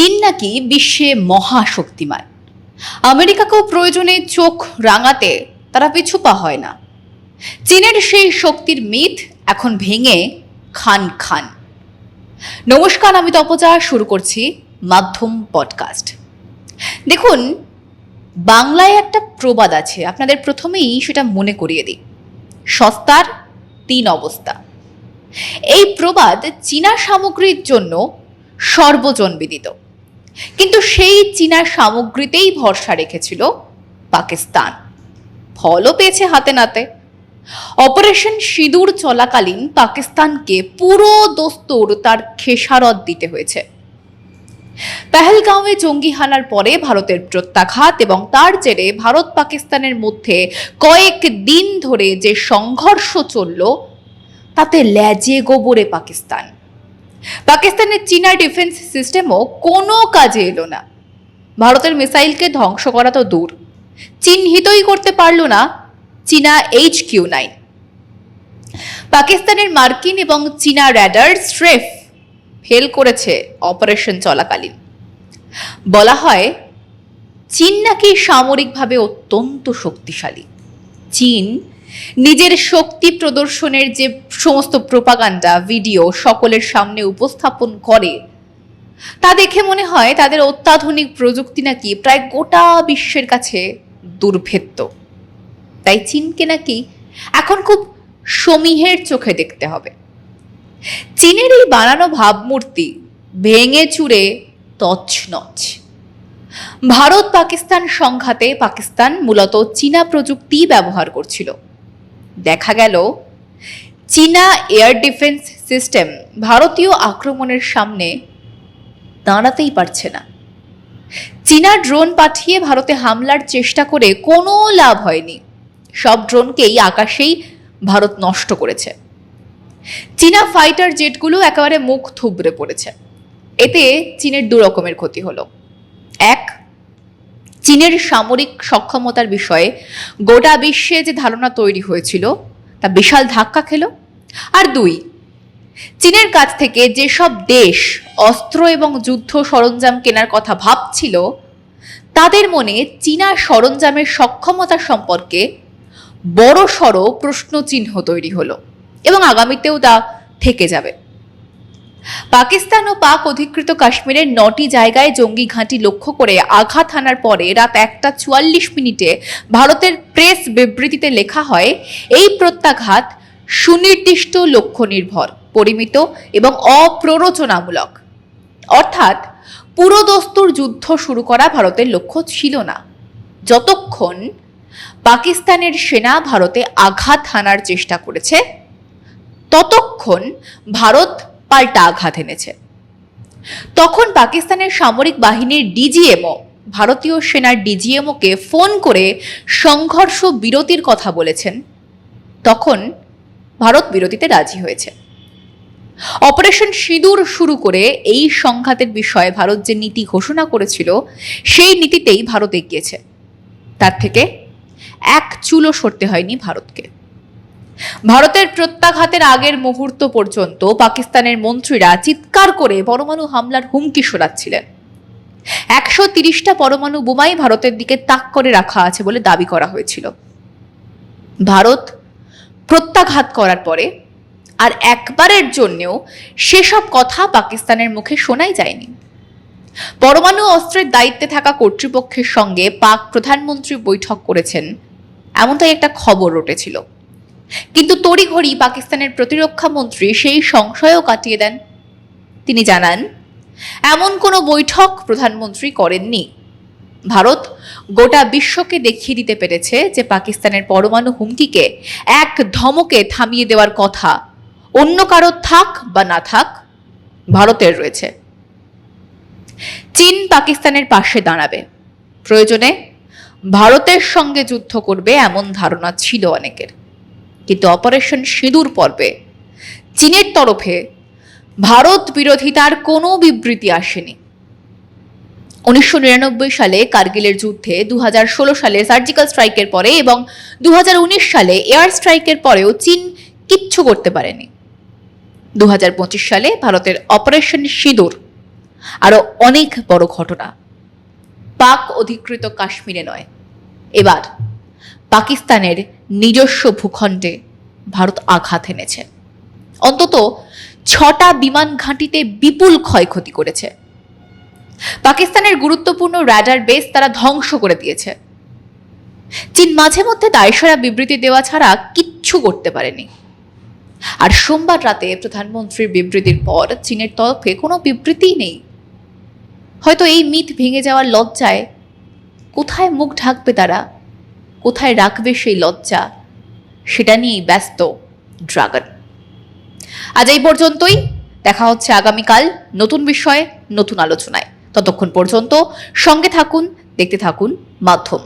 চীন নাকি বিশ্বে মহাশক্তিমান। আমেরিকাকেও প্রয়োজনে চোখ রাঙাতে তারা পিছুপা হয় না। চীনের সেই শক্তির মিথ এখন ভেঙে খান খান। নমস্কার, আমি তপজা, শুরু করছি মাধ্যম পডকাস্ট। দেখুন, বাংলায় একটা প্রবাদ আছে, আপনাদের প্রথমেই সেটা মনে করিয়ে দিই। সস্তার তিন অবস্থা। এই প্রবাদ চীনা সামগ্রীর জন্য সর্বজন বিদিত। কিন্তু সেই চীনা সামগ্রীতেই ভরসা রেখেছিল পাকিস্তান। ফলও পেয়েছে হাতে নাতে। অপারেশন সিঁদুর চলাকালীন পাকিস্তানকে পুরো দস্তুর তার খেসারত দিতে হয়েছে। পেহেলগাঁওয়ে জঙ্গি হানার পরে ভারতের প্রত্যাঘাত এবং তার জেরে ভারত পাকিস্তানের মধ্যে কয়েক দিন ধরে যে সংঘর্ষ চলল, তাতে ল্যাজে গোবরে পাকিস্তান। পাকিস্তানের চীনা ডিফেন্স সিস্টেমও কোনো কাজে এলো না। ভারতের মিসাইলকে ধ্বংস করা তো দূর। চিহ্নিতই করতে পারল না চীনা এইচ কিউ নাইন। পাকিস্তানের মার্কিন এবং চীনা র্যাডার স্ট্রেফ ফেল করেছে অপারেশন চলাকালীন। বলা হয়, চীন নাকি সামরিকভাবে অত্যন্ত শক্তিশালী। চীন নিজের শক্তি প্রদর্শনের যে সমস্ত প্রোপাগান্ডা ভিডিও সকলের সামনে উপস্থাপন করে, তা দেখে মনে হয় তাদের অত্যাধুনিক প্রযুক্তি নাকি প্রায় গোটা বিশ্বের কাছে দুর্ভেদ্য। তাই চীনকে নাকি এখন খুব সমীহের চোখে দেখতে হবে। চীনের এই বানানো ভাবমূর্তি ভেঙে চুরে তছনছ। ভারত পাকিস্তান সংঘাতে পাকিস্তান মূলত চীনা প্রযুক্তি ব্যবহার করছিল। দেখা গেল, চীনা এয়ার ডিফেন্স সিস্টেম ভারতীয় আক্রমণের সামনে দাঁড়াতেই পারছে না। চীনা ড্রোন পাঠিয়ে ভারতে হামলার চেষ্টা করে কোনো লাভ হয়নি। সব ড্রোনকেই আকাশেই ভারত নষ্ট করেছে। চীনা ফাইটার জেটগুলো একেবারে মুখ থুবড়ে পড়েছে। এতে চীনের দু রকমের ক্ষতি হলো। এক চীনের সামরিক সক্ষমতার বিষয়ে গোটা বিশ্বে যে ধারণা তৈরি হয়েছিল, তা বিশাল ধাক্কা খেল। আর দুই, চীনের কাছ থেকে যেসব দেশ অস্ত্র এবং যুদ্ধ সরঞ্জাম কেনার কথা ভাবছিল, তাদের মনে চীনা সরঞ্জামের সক্ষমতা সম্পর্কে বড় সড় প্রশ্নচিহ্ন তৈরি হলো এবং আগামীতেও তা থেকে যাবে। পাকিস্তান ও পাক অধিকৃত কাশ্মীরের নটি জায়গায় জঙ্গি ঘাঁটি লক্ষ্য করে আঘাত হানার পরে রাত একটা চুয়াল্লিশ মিনিটে ভারতের প্রেস বিবৃতিতে লেখা হয়, এই প্রত্যাঘাত সুনির্দিষ্ট লক্ষ্য নির্ভর পরিমিত এবং অপ্ররোচনামূলক। অর্থাৎ পুরোদস্তুর যুদ্ধ শুরু করা ভারতের লক্ষ্য ছিল না। যতক্ষণ পাকিস্তানের সেনা ভারতে আঘাত হানার চেষ্টা করেছে, ততক্ষণ ভারত পাল্টা আঘাত এনেছে। তখন পাকিস্তানের সামরিক বাহিনীর ডিজিএমও, ভারতীয় সেনার ডিজিএমওকে ফোন করে সংঘর্ষ বিরতির কথা বলেছেন। তখন ভারত বিরতিতে রাজি হয়েছে। অপারেশন সিঁদুর শুরু করে এই সংঘাতের বিষয়ে ভারত যে নীতি ঘোষণা করেছিল, সেই নীতিতেই ভারত এগিয়েছে। তার থেকে এক চুলো সরতে হয়নি ভারতকে। ভারতের প্রত্যাঘাতের আগের মুহূর্ত পর্যন্ত পাকিস্তানের মন্ত্রীরা চিৎকার করে পরমাণু হামলার হুমকি শোনাচ্ছিলেন। একশো তিরিশটা পরমাণু বোমাই ভারতের দিকে তাক করে রাখা আছে বলে দাবি করা হয়েছিল। ভারত প্রত্যাঘাত করার পরে আর একবারের জন্যেও সেসব কথা পাকিস্তানের মুখে শোনাই যায়নি। পরমাণু অস্ত্রের দায়িত্বে থাকা কর্তৃপক্ষের সঙ্গে পাক প্রধানমন্ত্রী বৈঠক করেছেন, এমনটাই একটা খবর উঠেছিল কিন্তু তড়িঘড়ি পাকিস্তানের প্রতিরক্ষা মন্ত্রী সেই সংশয়ও কাটিয়ে দেন। তিনি জানান, এমন কোনো বৈঠক প্রধানমন্ত্রী করেননি। ভারত গোটা বিশ্বকে দেখিয়ে দিতে পেরেছে যে পাকিস্তানের পরমাণু হুমকিকে এক ধমকে থামিয়ে দেওয়ার কথা। অন্য কারও থাক বা না থাক, ভারতের রয়েছে। চীন পাকিস্তানের পাশে দাঁড়াবে। প্রয়োজনে ভারতের সঙ্গে যুদ্ধ করবে এমন ধারণা ছিল অনেকের। কিন্তু অপারেশন সিঁদুর পর্বে। চীনের তরফে ভারত বিরোধিতার কোনো বিবৃতি আসেনি। উনিশশো নিরানব্বই সালে কার্গিলের যুদ্ধে দু হাজার ষোলো সালে সার্জিক্যাল স্ট্রাইকের পরে এবং দু হাজার উনিশ সালে এয়ার স্ট্রাইকের পরেও চীন কিচ্ছু করতে পারেনি। দু হাজার পঁচিশ সালে ভারতের অপারেশন সিঁদুর, আরও অনেক বড় ঘটনা। পাক অধিকৃত কাশ্মীরে নয়। এবার পাকিস্তানের নিজস্ব ভূখণ্ডে ভারত আঘাত এনেছে। অন্তত ছটা বিমান ঘাঁটিতে বিপুল ক্ষয়ক্ষতি করেছে। পাকিস্তানের গুরুত্বপূর্ণ র্যাডার বেস তারা ধ্বংস করে দিয়েছে। চীন মাঝে মধ্যে দায়সারা বিবৃতি দেওয়া ছাড়া কিচ্ছু করতে পারেনি। আর সোমবার রাতে প্রধানমন্ত্রীর বিবৃতির পর চীনের তরফে কোনো বিবৃতিই নেই। হয়তো এই মিথ ভেঙে যাওয়ার লজ্জায় কোথায় মুখ ঢাকবে তারা কোথায় রাখবে সেই লজ্জা? সেটা নিয়েই ব্যস্ত ড্রাগন। আজ এই পর্যন্তই। দেখা হচ্ছে আগামীকাল নতুন বিষয়ে, নতুন আলোচনায়। ততক্ষণ পর্যন্ত সঙ্গে থাকুন, দেখতে থাকুন মাধ্যম।